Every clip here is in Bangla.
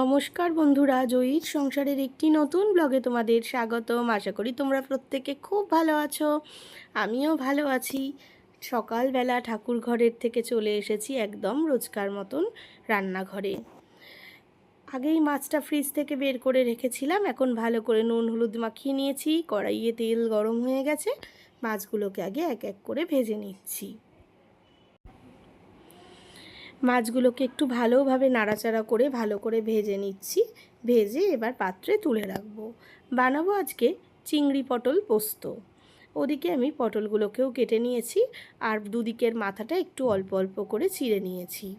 নমস্কার বন্ধুরা, জয়ীর সংসারের একটি নতুন ব্লগে তোমাদের স্বাগতম। আশা করি তোমরা প্রত্যেকে খুব ভালো আছো, আমিও ভালো আছি। সকালবেলা ঠাকুর ঘরের থেকে চলে এসেছি একদম রোজকার মতন রান্নাঘরে। আগেই মাছটা ফ্রিজ থেকে বের করে রেখেছিলাম, এখন ভালো করে নুন, হলুদ মাখিয়ে নিয়েছি, কড়াইয়ে তেল গরম হয়ে গেছে, মাছগুলোকে আগে এক এক করে ভেজে নিচ্ছি। মাছগুলোকে একটু ভালোভাবে নাড়াচাড়া করে ভালো করে ভেজে নিচ্ছি। ভেজে এবার পাত্রে তুলে রাখব। বানাবো আজকে চিংড়ি পটল পোস্ত। ওদিকে আমি পটলগুলোকেও কেটে নিয়েছি আর দুদিকের মাথাটা একটু অল্প অল্প করে চিড়ে নিয়েছি।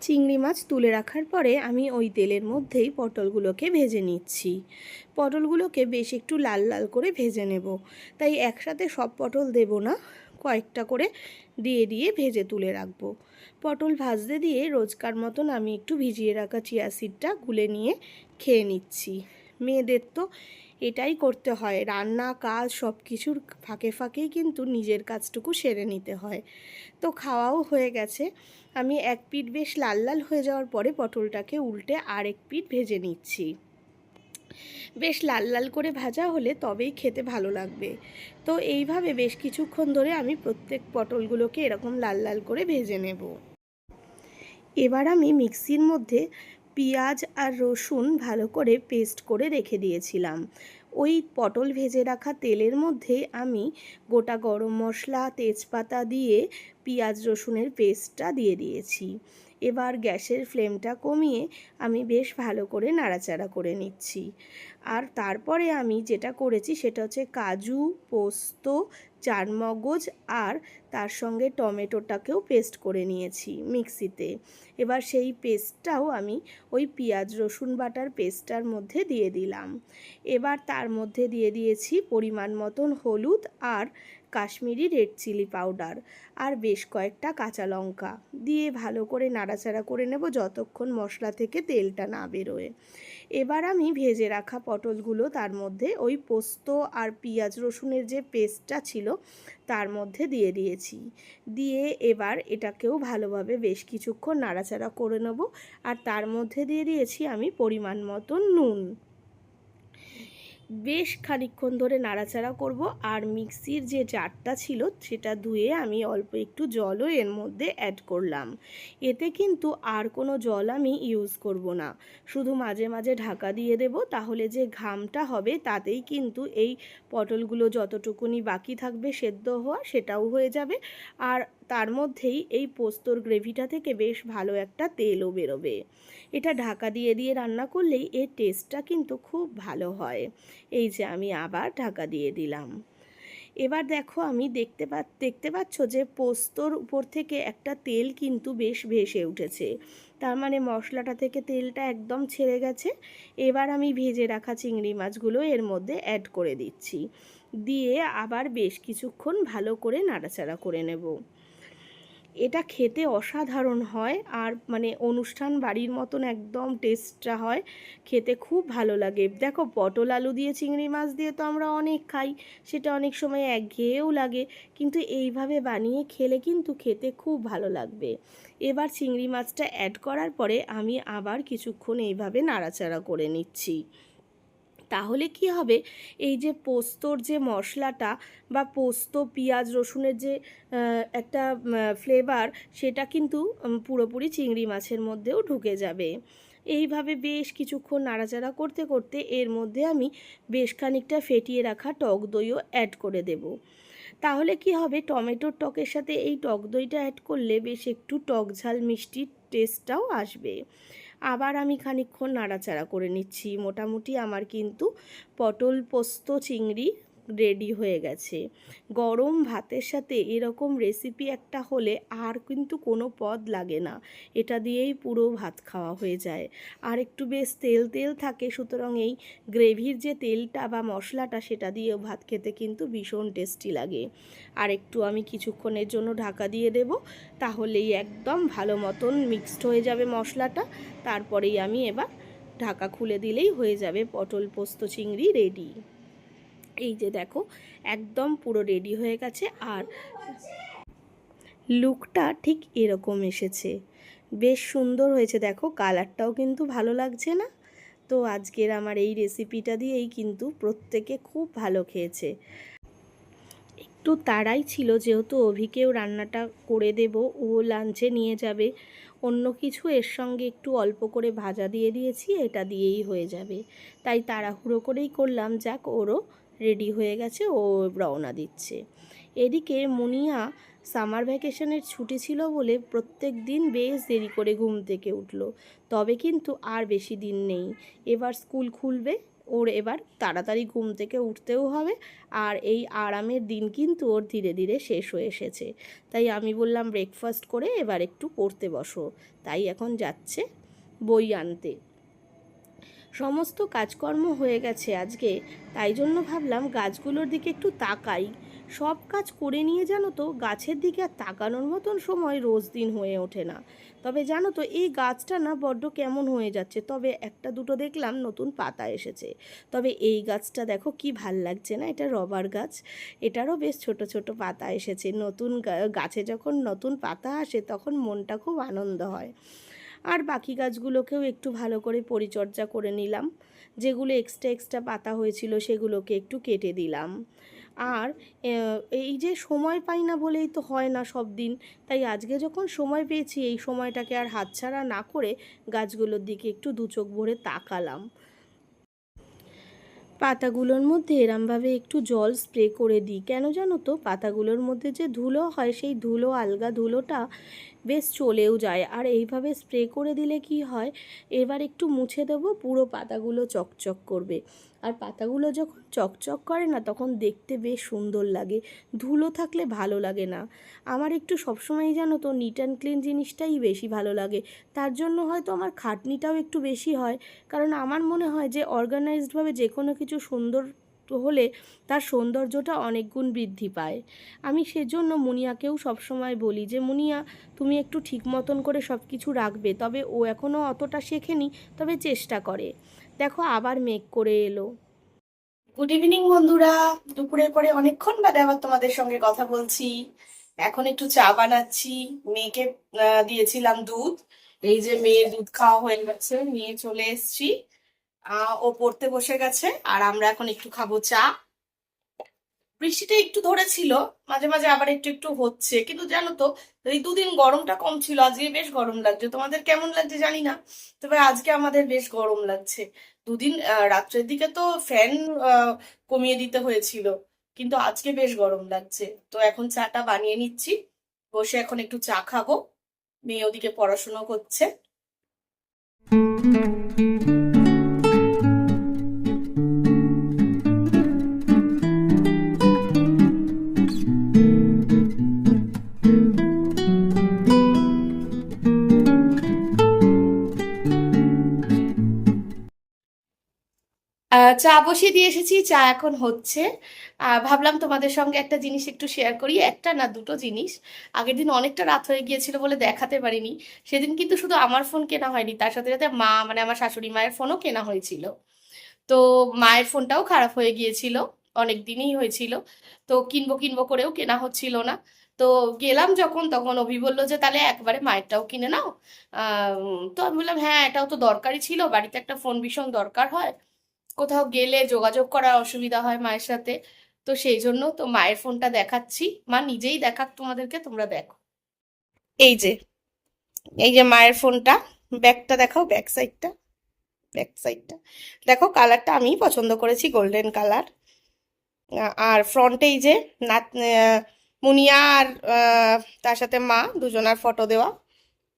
চিংড়ি মাছ তুলে রাখার পরে আমি ওই তেলের মধ্যেই পটলগুলোকে ভেজে নিচ্ছি। পটলগুলোকে বেশ একটু লাল লাল করে ভেজে নেব। তাই একসাথে সব পটল দেব না। কয়েকটা করে দিয়ে দিয়ে ভেজে তুলে রাখব। পটল ভাজতে দিয়ে রোজকার মতন আমি একটু ভিজিয়ে রাখা চিয়া সিডটা গুলে নিয়ে খেয়ে নিচ্ছি। মেয়েদের তো এটাই করতে হয়, রান্না, কাজ সব কিছুর ফাঁকে ফাঁকেই কিন্তু নিজের কাজটুকু সেরে নিতে হয়। তো খাওয়াও হয়ে গেছে। আমি এক পিঠ বেশ লাল লাল হয়ে যাওয়ার পরে পটলটাকে উল্টে আরেক পিঠ ভেজে নিচ্ছি। বেশ লাল লাল করে ভাজা হলে তবেই খেতে ভালো লাগবে। তো এইভাবে বেশ কিছুক্ষণ ধরে আমি প্রত্যেক পটলগুলোকে এরকম লাল লাল করে ভেজে নেব। এবার আমি মিক্সির মধ্যে পেঁয়াজ আর রসুন ভালো করে পেস্ট করে রেখে দিয়েছিলাম। ওই পটল ভেজে রাখা তেলের মধ্যে আমি গোটা গরম মশলা, তেজপাতা দিয়ে পেঁয়াজ রসুনের পেস্টটা দিয়ে দিয়েছি। এবার গ্যাসের ফ্লেমটা কমিয়ে আমি বেশ ভালো করে নাড়াচাড়া করে নিচ্ছি। আর তারপরে আমি যেটা করেছি সেটা হচ্ছে কাজু, পোস্ত, চারমগজ আর তার সঙ্গে টমেটোটাকেও পেস্ট করে নিয়েছি মিক্সিতে। এবার সেই পেস্টটাও আমি ওই পেঁয়াজ, রসুন বাটার পেস্টটার মধ্যে দিয়ে দিলাম। এবার তার মধ্যে দিয়ে দিয়েছি পরিমাণ মতন হলুদ আর কাশ্মীরি রেড চিলি পাউডার আর বেশ কয়েকটা কাঁচা লঙ্কা। দিয়ে ভালো করে নাড়াচাড়া করে নেব যতক্ষণ মশলা থেকে তেলটা না বেরোয়। এবার আমি ভেজে রাখা পটলগুলো তার মধ্যে ওই পোস্ত আর পেঁয়াজ রসুনের যে পেস্টটা ছিল তার মধ্যে দিয়ে দিয়েছি। দিয়ে এবার এটাকেও ভালোভাবে বেশ কিছুক্ষণ নাড়াচাড়া করে নেব আর তার মধ্যে দিয়ে দিয়েছি আমি পরিমাণ মতন নুন। বেশ খানিক্ষণ ধরে নাড়াচাড়া করব আর মিক্সির যে জারটা ছিল সেটা ধুয়ে আমি অল্প একটু জলও এর মধ্যে অ্যাড করলাম। এতে কিন্তু আর কোনো জল আমি ইউজ করব না। শুধু মাঝে মাঝে ঢাকা দিয়ে দেব তাহলে যে ঘামটা হবে তাতেই কিন্তু এই পটলগুলো যতটুকুনি বাকি থাকবে সেদ্ধ হওয়া সেটাও হয়ে যাবে। আর তার মধ্যেই এই পোস্তর গ্রেভিটা থেকে বেশ ভালো একটা তেলও বেরোবে। এটা ঢাকা দিয়ে দিয়ে রান্না করলেই এর টেস্টটা কিন্তু খুব ভালো হয়। এই যে আমি আবার ঢাকা দিয়ে দিলাম। এবার দেখো আমি দেখতে পা, দেখতে পাচ্ছ যে পোস্তর উপর থেকে একটা তেল কিন্তু বেশ ভেসে উঠেছে। তার মানে মশলাটা থেকে তেলটা একদম ছেড়ে গেছে। এবার আমি ভেজে রাখা চিংড়ি মাছগুলো এর মধ্যে অ্যাড করে দিচ্ছি। দিয়ে আবার বেশ কিছুক্ষণ ভালো করে নাড়াচাড়া করে নেব। এটা খেতে অসাধারণ হয় আর মানে অনুষ্ঠান বাড়ির মতন একদম টেস্টটা হয়। খেতে খুব ভালো লাগে। দেখো, পটল আলু দিয়ে চিংড়ি মাছ দিয়ে তো আমরা অনেক খাই, সেটা অনেক সময় একঘেয়েও লাগে। কিন্তু এইভাবে বানিয়ে খেলে কিন্তু খেতে খুব ভালো লাগবে। এবার চিংড়ি মাছটা অ্যাড করার পরে আমি আবার কিছুক্ষণ এইভাবে নাড়াচাড়া করে নিচ্ছি। তাহলে কি হবে? এই যে পোস্তর যে মশলাটা বা পোস্ত, পেঁয়াজ, রসুনের যে একটা ফ্লেভার সেটা কিন্তু পুরোপুরি চিংড়ি মাছের মধ্যেও ঢুকে যাবে। এইভাবে বেশ কিছুক্ষণ নাড়াচাড়া করতে করতে এর মধ্যে আমি বেশ খানিকটা ফেটিয়ে রাখা টক দইও অ্যাড করে দেব। তাহলে কি হবে? টমেটোর টকের সাথে এই টক দইটা অ্যাড করলে বেশ একটু টক ঝাল মিষ্টির টেস্টটাও আসবে। আবার আমি খানিক্ষণ নাড়াচাড়া করে নিচ্ছি। মোটামুটি আমার কিন্তু পটল পোস্ত চিংড়ি রেডি হয়ে গেছে। গরম ভাতের সাথে এরকম রেসিপি একটা হলে আর কিন্তু কোনো পদ লাগে না। এটা দিয়েই পুরো ভাত খাওয়া হয়ে যায়। আর একটু বেশ তেল তেল থাকে, সুতরাং এই গ্রেভির যে তেলটা বা মশলাটা সেটা দিয়েও ভাত খেতে কিন্তু ভীষণ টেস্টি লাগে। আর একটু আমি কিছুক্ষণের জন্য ঢাকা দিয়ে দেব, তাহলেই একদম ভালো মতন মিক্সড হয়ে যাবে মশলাটা। তারপরেই আমি এবার ঢাকা খুলে দিলেই হয়ে যাবে পটল পোস্ত চিংড়ি রেডি এই যে দেখো, একদম পুরো রেডি হয়ে গেছে আর লুকটা ঠিক এরকম এসেছে। বেশ সুন্দর হয়েছে দেখো কালারটাও কিন্তু ভালো লাগছে না। তো আজকের আমার এই রেসিপিটা দিয়েই কিন্তু প্রত্যেকে খুব ভালো খেয়েছে। একটু তাড়াই ছিল যেহেতু অভিকেও রান্নাটা করে দেব, ও লাঞ্চে নিয়ে যাবে। অন্য কিছু এর সঙ্গে একটু অল্প করে ভাজা দিয়ে দিয়েছি, এটা দিয়েই হয়ে যাবে। তাই তাড়াহুড়ো করেই করলাম, যাক ওরও রেডি হয়ে গেছে, ও রওনা দিচ্ছে। এদিকে মুনিয়া সামার ভ্যাকেশনের ছুটি ছিল বলে প্রত্যেক দিন বেশ দেরি করে ঘুম থেকে উঠল। তবে কিন্তু আর বেশি দিন নেই। এবার স্কুল খুলবে, ওর এবার তাড়াতাড়ি ঘুম থেকে উঠতেও হবে আর এই আরামের দিন কিন্তু ওর ধীরে ধীরে শেষ হয়ে এসেছে। তাই আমি বললাম ব্রেকফাস্ট করে এবার একটু পড়তে বসো। তাই এখন যাচ্ছে বই আনতে। সমস্ত কাজকর্ম হয়ে গেছে আজকে। তাই জন্য ভাবলাম গাছগুলোর দিকে একটু তাকাই। সব কাজ করে নিয়ে জানো তো, গাছের দিকে আর তাকানোর মতন সময় রোজ দিন হয়ে ওঠে না। তবে জানো তো, এই গাছটা না বড্ড কেমন হয়ে যাচ্ছে। তবে একটা দুটো দেখলাম নতুন পাতা এসেছে। তবে এই গাছটা দেখো কি ভালো লাগছে না, এটা রবার গাছ। এটারও বেশ ছোট ছোট পাতা এসেছে। নতুন গাছে যখন নতুন পাতা আসে, তখন মনটা খুব আনন্দ হয়। আর বাকি গাছগুলোকেও একটু ভালো করে পরিচর্যা করে নিলাম। যেগুলো এক্সট্রা এক্সট্রা পাতা হয়েছিল সেগুলোকে একটু কেটে দিলাম। আর এই যে সময় পাই না বলেই তো হয় না সব দিন। তাই আজকে যখন সময় পেয়েছি, এই সময়টাকে আর হাতছাড়া না করে গাছগুলোর দিকে একটু দু চোখ ভরে তাকালাম। পাতাগুলোর মধ্যে এরমভাবে একটু জল স্প্রে করে দিই। কেন জানো তো? পাতাগুলোর মধ্যে যে ধুলো হয়, সেই ধুলো, আলগা ধুলোটা বেশ চলেও যায়। আর এইভাবে স্প্রে করে দিলে কি হয়, এবার একটু মুছে দেবো, পুরো পাতাগুলো চকচক করবে। আর পাতাগুলো যখন চকচক করে না, তখন দেখতে বেশ সুন্দর লাগে। ধুলো থাকলে ভালো লাগে না। আমার একটু সবসময় জানো তো নিট অ্যান্ড ক্লিন জিনিসটাই বেশি ভালো লাগে। তার জন্য হয়তো আমার খাটনিটাও একটু বেশি হয়। কারণ আমার মনে হয় যে অর্গানাইজডভাবে যে কোনো কিছু সুন্দর হলে তার সৌন্দর্যটা অনেক গুণ বৃদ্ধি পায়। আমি সেজন্য মুনিয়াকেও সবসময় বলি যে, মুনিয়া, তুমি একটু ঠিক মতন করে সব কিছু রাখবে, তবে ও এখনও অতটা শেখেনি, তবে চেষ্টা করে। দেখো, আবার মেঘ করে এলো। গুড ইভিনিং বন্ধুরা। দুপুরের পরে অনেকক্ষণ বাদে আবার তোমাদের সঙ্গে কথা বলছি। এখন একটু চা বানাচ্ছি। মেয়েকে দিয়েছিলাম দুধ। এই যে মেয়ের দুধ খাওয়া হয়ে গেছে, নিয়ে চলে এসেছি। ও পড়তে বসে গেছে, আর আমরা এখন একটু খাব চা। বৃষ্টিটা একটু ধরেছিল, মাঝে মাঝে আবার একটু একটু হচ্ছে, কিন্তু জানো তো, এই দুদিন গরমটা কম ছিল, আজকে বেশ গরম লাগছে। তোমাদের কেমন লাগছে জানি না, তবে আজকে আমাদের বেশ গরম লাগছে। দুদিন রাত্রের দিকে তো ফ্যান কমিয়ে দিতে হয়েছিল, কিন্তু আজকে বেশ গরম লাগছে। তো এখন চাটা বানিয়ে নিচ্ছি, বসে এখন একটু চা খাব, মেয়ে ওদিকে পড়াশুনো করছে। চা বসিয়ে দিয়ে এসেছি, চা এখন হচ্ছে। ভাবলাম তোমাদের সঙ্গে একটা জিনিস একটু শেয়ার করি। একটা না, দুটো জিনিস। আগের দিন অনেকটা রাত হয়ে গিয়েছিল বলে দেখাতে পারিনি। সেদিন কিন্তু শুধু আমার ফোন কেনা হয়নি, তার সাথে সাথে মা মানে আমার শাশুড়ি মায়ের ফোনও কেনা হয়েছিল। তো মায়ের ফোনটাও খারাপ হয়ে গিয়েছিল, অনেক দিনই হয়েছিল। তো কিনবো কিনবো করেও কেনা হচ্ছিল না। তো গেলাম যখন, তখন অভি বলল যে, তাহলে একবারে মায়েরটাও কিনে নাও। তো আমি বললাম হ্যাঁ এটাও তো দরকারই ছিল, বাড়িতে একটা ফোন ভীষণ দরকার হয়। কোথাও গেলে যোগাযোগ করার অসুবিধা হয় মায়ের সাথে, তো সেই জন্য তো মায়ের ফোনটা দেখাচ্ছি। মা নিজেই দেখাক তোমাদেরকে, তোমরা দেখো। এই যে এই যে মায়ের ফোনটা ব্যাকটা দেখাও, ব্যাক সাইডটা ব্যাক সাইডটা। দেখো কালারটা আমি পছন্দ করেছি, গোল্ডেন কালার। আর ফ্রন্টে এই যে, নাত মুনিয়া আর তার সাথে মা দুজনার ফটো দেওয়া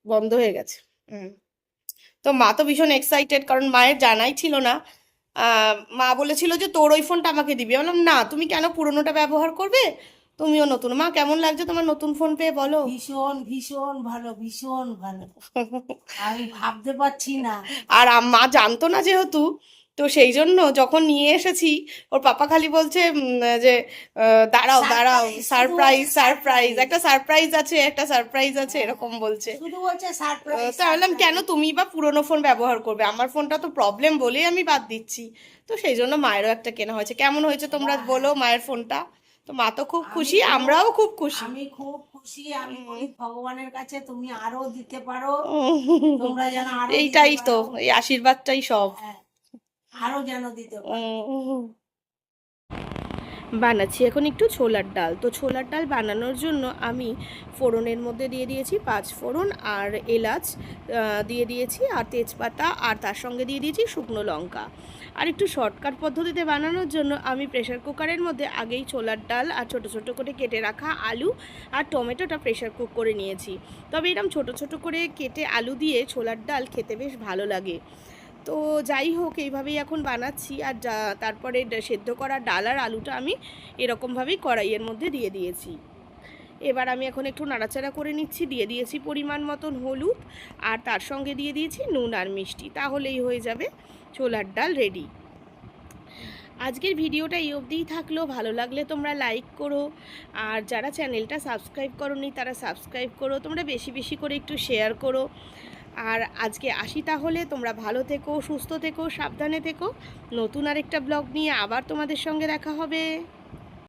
বন্ধ হয়ে গেছে। তো মা তো ভীষণ এক্সাইটেড কারণ মায়ের জানাই ছিল না মা বলেছিল যে তোর ওই ফোনটা আমাকে দিবি। আমি বললাম না তুমি কেন পুরোনোটা ব্যবহার করবে? তুমিও নতুন। মা কেমন লাগছে তোমার নতুন ফোন পেয়ে বলো? ভীষণ ভীষণ ভালো ভীষণ ভালো। আমি ভাবতে পারছি না। আর মা জানতো না যেহেতু তো সেই জন্য যখন নিয়ে এসেছি ওর পাপা খালি বলছে যে দাঁড়াও দাঁড়াও সারপ্রাইজ সারপ্রাইজ একটা সারপ্রাইজ আছে একটা সারপ্রাইজ আছে এরকম বলছে। তো বললাম কেন তুমি বা পুরোনো ফোন ব্যবহার করবে? আমার ফোনটা তো প্রবলেম বলেই আমি বাদ দিচ্ছি। তো সেই জন্য মায়েরও একটা কেনা হয়েছে। কেমন হয়েছে তোমরা। বলো মায়ের ফোনটা তো মা তো খুব খুশি আমরাও খুব খুশি। আমি খুব খুশি আমি ভগবানের কাছে তুমি আরও দিতে পারো। তোমরা যেন এইটাই তো এই আশীর্বাদটাই সব। হ্যাঁ, আরও যেন দিতে বানাচ্ছি এখন একটু ছোলার ডাল। তো ছোলার ডাল বানানোর জন্য আমি ফোড়নের মধ্যে দিয়ে দিয়েছি পাঁচ ফোড়ন আর এলাচ দিয়ে দিয়েছি আর তেজপাতা আর তার সঙ্গে দিয়ে দিয়েছি শুকনো লঙ্কা। আর একটু শর্টকাট পদ্ধতিতে বানানোর জন্য আমি প্রেশার কুকারের মধ্যে আগেই ছোলার ডাল আর ছোট ছোট করে কেটে রাখা আলু আর টমেটোটা প্রেশার কুক করে নিয়েছি। তবে এরকম ছোট ছোট করে কেটে আলু দিয়ে ছোলার ডাল খেতে বেশ ভালো লাগে। তো যাই হোক, এইভাবেই এখন বানাচ্ছি। আর তারপরে সেদ্ধ করা ডাল আর আলুটা আমি এরকমভাবেই কড়াইয়ের মধ্যে দিয়ে দিয়েছি। এবার আমি এখন একটু নাড়াচাড়া করে নিচ্ছি, দিয়ে দিয়েছি পরিমাণ মতন হলুদ, আর তার সঙ্গে দিয়ে দিয়েছি নুন আর মিষ্টি। তাহলেই হয়ে যাবে ছোলার ডাল রেডি। আজকের ভিডিওটা এই অবধিই থাকল। ভালো লাগলে তোমরা লাইক করো। আর যারা চ্যানেলটা সাবস্ক্রাইব করোনি, তারা সাবস্ক্রাইব করো। তোমরা বেশি বেশি করে একটু শেয়ার করো। আর আজকে আসি তাহলে, তোমরা ভালো থেকো, সুস্থ থেকো, সাবধানে থেকো। নতুন আরেকটা ব্লগ নিয়ে আবার তোমাদের সঙ্গে দেখা হবে।